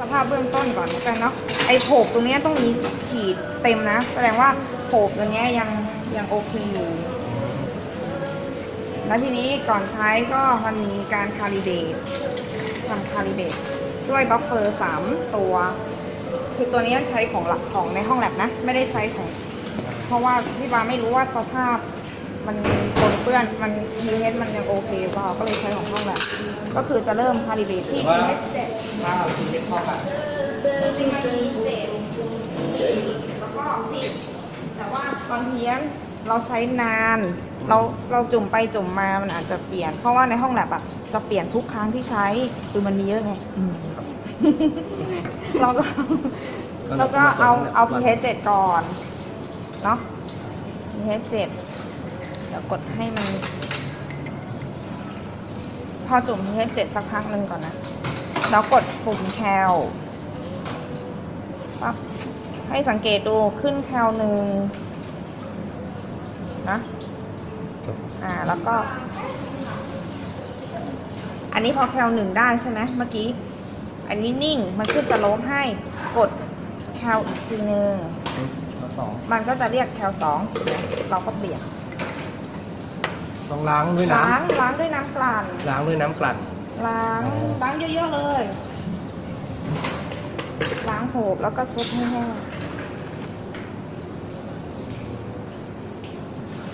สภาพเบื้องต้นก่อนแล้วกันเนาะไอ้โผกตรงเนี้ยต้องมีขีดเต็มนะ แสดงว่าโผกตัวเนี้ยยังยังโอเคอยู่แล้วทีนี้ก่อนใช้ก็มันมีการคาลิเบตทำคาลิเบตด้วยบัฟเฟอร์สามตัว คือตัวนี้ใช้ของหลักของในห้องแลบนะ ไม่ได้ใช้ของ เพราะว่าพี่บาไม่รู้ว่าสภาพ มันปนเปื้อนมันมีเฮดมันยังโอเคหรือเปล่าก็เลยใช้ของห้องแลบก็คือจะเริ่มคาลิเบตที่ว่าเฮดเจ็ดถ้าคุณไม่เข้ากันจริงๆมันมีเจ็ดแล้วก็สิบแต่ว่าบางทีเราใช้นาน เราเราจุ่มไปจุ่มมามันอาจจะเปลี่ยน เพราะว่าในห้องแลบอะจะเปลี่ยนทุกครั้งที่ใช้คือมันมีเยอะไงเราก็เราก็เอาเอา pH 7ก่อน เนาะ pH 7 เดี๋ยวกดให้มัน พอจุ่ม pH 7สักพักหนึ่งก่อนนะแล้วกดปุ่มแคลปั๊บให้สังเกตดูขึ้นแคลหนึ่งนะอ่าแล้วก็ อันนี้พอแคลหนึ่งได้ใช่ไหมเมื่อกี้ อันนี้นิ่งมันขึ้นสโลปให้กดแคลอีกทีหนึ่งแล้วสองมันก็จะเรียกแคลสองเราก็เปลี่ยน ต้องล้างด้วยน้ล้างล้างด้วยน้ำกลั่นำล้างด้วยน้ำกลั่น ล้างล้างเยอะๆเลย ล้างโหบแล้วก็เช็ดให้แห้ง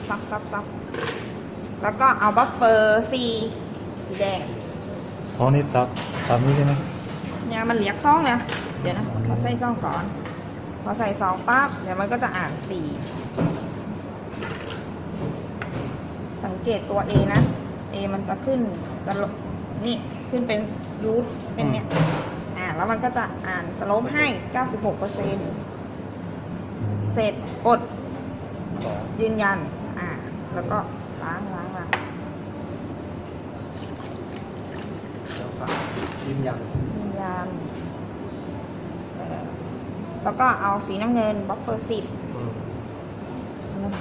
ซับซับซับแล้วก็เอาบัฟเฟอร์สีสีแดง อ๋อนี่ตับตับนี้ใช่ไหมเนี่ยมันเหลียกซองเนี่ยเดี๋ยวนะขอใส่ซองก่อน พอใส่ซองปั๊บเดี๋ยวมันก็จะอ่านสี สังเกตตัว A นะ A มันจะขึ้นสโลนี่ขึ้นเป็นรูทเป็นเนี่ยอ่าแล้วมันก็จะอ่านสโลปให้ 96%เสร็จกดสองยืนยัน อ่า แล้วก็ล้างล้างล้างแล้วสามยืนยันยืนยันเออแล้วก็เอาสีน้ำเงินบัฟเฟอร์สิบ อืม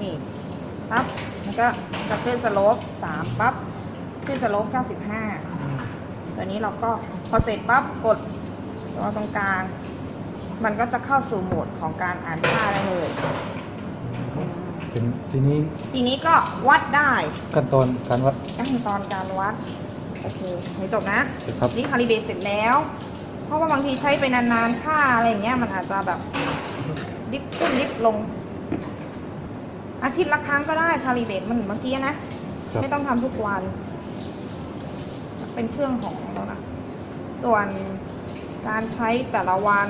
นี่ปั๊บ แล้วก็จะขึ้นสโลปสามปั๊บขึ้นสโลปเก้าสิบห้าตัวนี้เราก็พอเสร็จปั๊บกดตัวตรงกลาง มันก็จะเข้าสู่โหมดของการอ่านค่าได้เลยอืมทีทีนี้ทีนี้ก็วัดได้ขั้นตอนการวัดขั้นตอนการวัดโอเคให้จบนะครับนี่คาลิเบตเสร็จแล้ว เพราะว่าบางทีใช้ไปนานๆค่าอะไรอย่างเงี้ยมันอาจจะแบบดิฟขึ้นดิฟลง อาทิตย์ละครั้งก็ได้คาลิเบตมันเหมือนเมื่อกี้นะครับไม่ต้องทำทุกวัน เป็นเครื่องของเรานะส่วนการใช้แต่ละวัน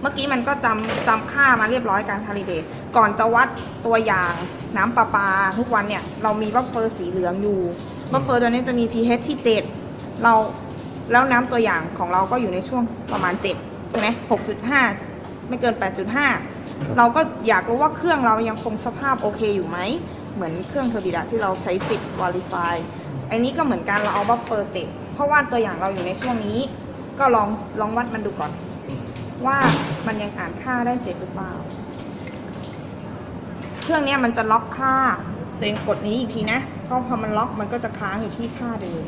เมื่อกี้มันก็จำจำค่ามาเรียบร้อยการคาลิเบตก่อนจะวัดตัวอย่างน้ำประปา ทุกวันเนี่ย เรามีบัฟเฟอร์สีเหลืองอยู่บัฟเฟอร์ตัวนี้จะมี pH ที่ 7 เราแล้วน้ำตัวอย่างของเราก็อยู่ในช่วงประมาณ7ใช่ไหม6.5 ไม่เกิน 8.5 เราก็อยากรู้ว่าเครื่องเรายังคงสภาพโอเคอยู่ไหม เหมือนเครื่องเทอร์บิดาที่เราใช้สิบ qualify อันนี้ก็เหมือนกันเราเอาบัฟเฟอร์เจ็เพราะว่าตัวอย่างเราอยู่ในช่วงนี้ ก็ลองลองวัดมันดูก่อน ว่ามันยังอ่านค่าได้เจ็ดหรือเปล่า เครื่องเนี้ยมันจะล็อกค่าตัวเองกดนี้อีกทีนะ เพราะพอมันล็อกมันก็จะค้างอยู่ที่ค่าเดิม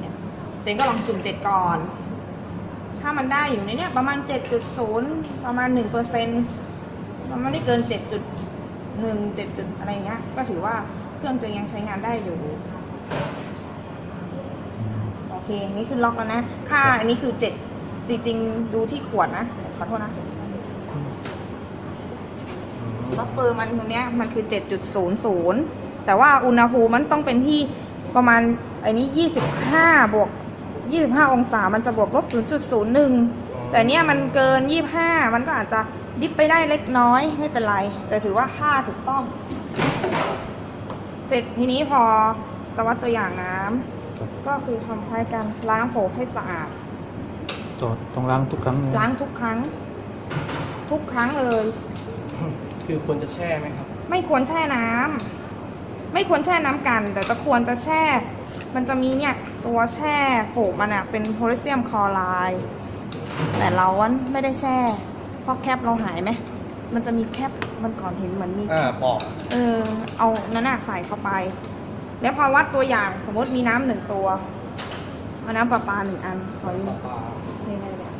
เนี่ยตัวเองก็ลองจุ่มเจ็ดก่อน ถ้ามันได้อยู่ในเนี้ยประมาณ 7.0 ประมาณ1%เปอร์เซ็นต์มันไม่ได้เกิน 7.1 7จุดอะไรเงี้ย ก็ถือว่าเครื่องตัวเองยังใช้งานได้อยู่ โอเค นี่คือล็อกแล้วนะ ค่าอันนี้คือ 7 จริง ๆ ดูที่ขวดนะ ขอโทษนะบัฟเฟอร์มันตรงเนี้ยมันคือ 7.00 แต่ว่าอุณหภูมิมันต้องเป็นที่ประมาณไอ้นี้ 25 บวก 25 องศา มันจะบวกลบ 0.01 แต่เนี้ยมันเกิน 25 มันก็อาจจะดิฟไปได้เล็กน้อยไม่เป็นไร แต่ถือว่าค่าถูกต้อง เสร็จทีนี้พอจะวัดตัวอย่างน้ำครับก็คือทำคล้ายกันล้างโผให้สะอาดต่อต้องล้างทุกครั้งเลยล้างทุกครั้ง ทุกครั้งเลย คือควรจะแช่ไหมครับ ไม่ควรแช่น้ำไม่ควรแช่น้ำกัน แต่จะควรจะแช่ มันจะมีเนี่ยตัวแช่โผกมันอะเป็นโพแทสเซียมคลอไรด์แต่เราอะไม่ได้แช่ เพราะแคปเราหายไหม มันจะมีแคปมันก่อนเห็นเหมือนมี อ่าปอกเออ เอานั่นน่ะใส่เข้าไป แล้วพอวัดตัวอย่างสมมติมีน้ำหนึ่งตัวเอาน้ำประปาหนึ่งอันขอยืมปลานี่ไงเนี่ย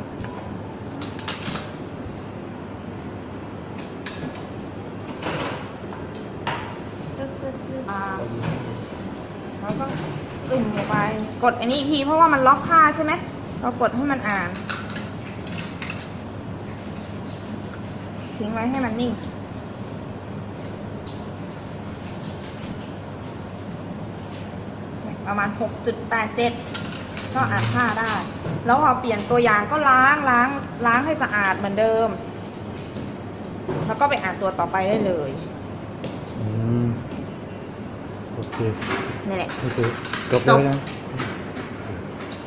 จึ๊ดจึ๊ดจึ๊ดอ่าแล้วก็ จุ่มลงไป กดอันนี้อีกทีเพราะว่ามันล็อกค่าใช่ไหมเรากดให้มันอ่าน ทิ้งไว้ให้มันนิ่ง ประมาณ 6.87 ก็อ่านค่าได้ แล้วพอเปลี่ยนตัวอย่างก็ล้างล้างล้างให้สะอาดเหมือนเดิม แล้วก็ไปอ่านตัวต่อไปได้เลย อืมโอเค